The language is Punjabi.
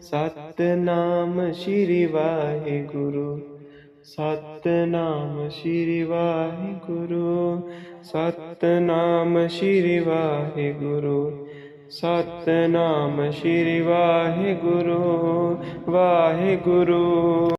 ਸਤਨਾਮ ਸ਼੍ਰੀ ਵਾਹਿਗੁਰੂ। ਸਤਨਾਮ ਸ਼੍ਰੀ ਵਾਹਿਗੁਰੂ। ਸਤਨਾਮ ਸ਼੍ਰੀ ਵਾਹਿਗੁਰੂ। ਸਤਨਾਮ ਸ਼੍ਰੀ ਵਾਹਿਗੁਰੂ। ਵਾਹਿਗੁਰੂ।